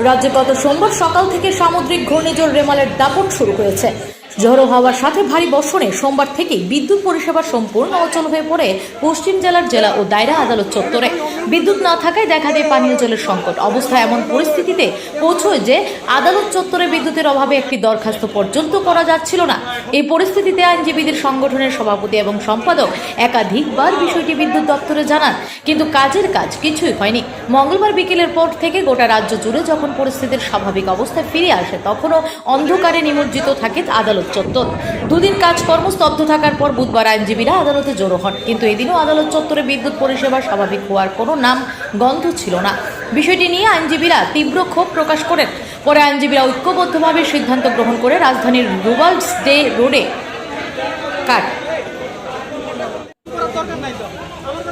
রাজ্যে গত সোমবার সকাল থেকে সামুদ্রিক ঘূর্ণিঝড় রেমালের দাপট শুরু হয়েছে। ঝড়ো হাওয়ার সাথে ভারী বর্ষণে সোমবার থেকেই বিদ্যুৎ পরিষেবা সম্পূর্ণ অচল হয়ে পড়ে পশ্চিম জেলার জেলা ও দায়রা আদালত চত্বরে। বিদ্যুৎ না থাকায় দেখা দেয় পানীয় জলের সংকট। অবস্থা এমন পরিস্থিতিতে পৌঁছয় যে আদালত চত্বরে বিদ্যুতের অভাবে একটি দরখাস্ত পর্যন্ত করা যাচ্ছিল না। এই পরিস্থিতিতে আইনজীবীদের সংগঠনের সভাপতি এবং সম্পাদক একাধিকবার বিষয়টি বিদ্যুৎ দপ্তরে জানান, কিন্তু কাজের কাজ কিছুই হয়নি। মঙ্গলবার বিকেলের পর থেকে গোটা রাজ্য জুড়ে যখন পরিস্থিতির স্বাভাবিক অবস্থায় ফিরে আসে, তখনও অন্ধকারে নিমজ্জিত থাকে আদালত চত্বর। দুদিন কাজকর্ম স্তব্ধ থাকার পর বুধবার আইনজীবীরা আদালতে জড়ো হন, কিন্তু এদিনও আদালত চত্বরে বিদ্যুৎ পরিষেবা স্বাভাবিক হওয়ার কোনো নাম গন্ধ ছিল না। বিষয়টি নিয়ে আইনজীবীরা তীব্র ক্ষোভ প্রকাশ করেন। পরে আইনজীবীরা ঐক্যবদ্ধভাবে সিদ্ধান্ত গ্রহণ করে রাজধানীর রুবাল্ডস ডে রোডে কাট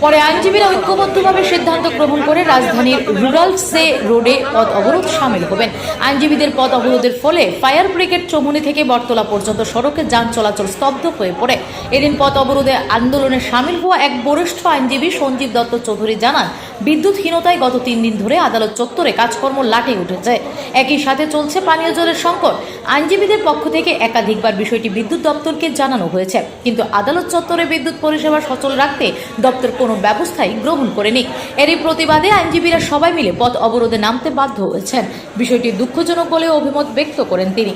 পরে আইনজীবীরা ঐক্যবদ্ধভাবে সিদ্ধান্ত গ্রহণ করে রাজধানীর রুরাল সে রোডে পথ অবরোধ সামিল হবেন। আইনজীবীদের পথ অবরোধের ফলে ফায়ার ব্রিগেড চৌমুনি থেকে বটতলা পর্যন্ত সড়কে যান চলাচল স্তব্ধ হয়ে পড়ে। এদিন পথ অবরোধে আন্দোলনে সামিল হওয়া এক বরিষ্ঠ আইনজীবী সঞ্জীব দত্ত চৌধুরী জানান বিদ্যুৎহীনতায় গত তিন দিন ধরে আদালত চত্বরে কাজকর্ম লাটে উঠেছে। একই সাথে চলছে পানীয় জলের সংকট। আইনজীবীদের পক্ষ থেকে একাধিকবার বিষয়টি বিদ্যুৎ দপ্তরকে জানানো হয়েছে। কিন্তু আদালত চত্বরে বিদ্যুৎ পরিষেবা সচল রাখতে দপ্তর কোনো ব্যবস্থাই গ্রহণ করেনি। এরই প্রতিবাদে আইনজীবীরা সবাই মিলে পথ অবরোধে নামতে বাধ্য হয়েছেন। বিষয়টি দুঃখজনক বলে অভিমত ব্যক্ত করেন তিনি।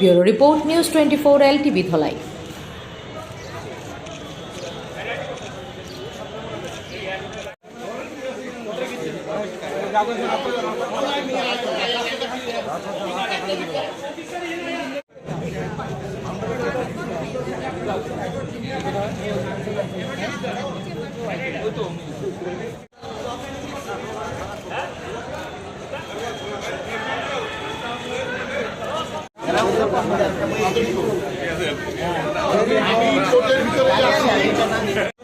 Bureau report, news twenty four L TV Dhalai. আমি চোখের ভিতরে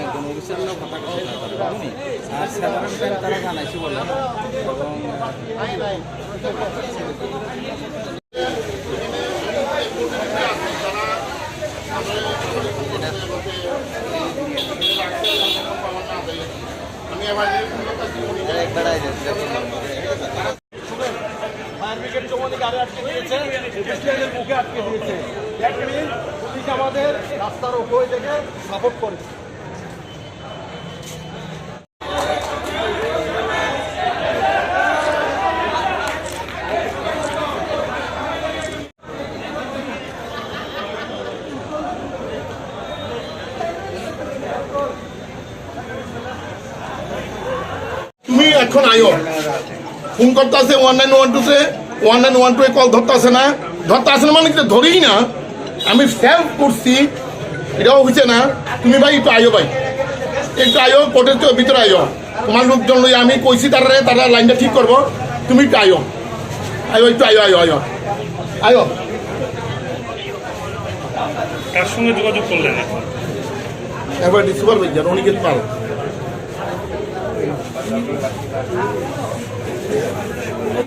একজন অফিসিয়াল কথা কথা আর সাধারণ টাইম তারা আরও আটকে আটকে দিয়েছে আমাদের রাস্তার ওপরে থেকে সাপোর্ট করেছে। এখন আয়ো। ফোন করতে আছে ওয়ান নাইন ওয়ান টুতে one nine one two call ধরতে আসে না। ধরতে আসে না মানে কি ধরেই না আমি সেলফ করছি এটাও হয়েছে না। তুমি ভাই একটু আয়ো ভাই। একটু আয়ো কোর্টের ভিতরে আয়ো। তোমার লোকজন লই আমি কইছি তারা তারা লাইনটা ঠিক করব। তুমি একটু আয়ো। আয়ো একটু আয়ো আয়ো আয়ো। আয়ো। কার সঙ্গে যোগাযোগ করলেন? এখন এবার supervisor Aniket Pal Thank you.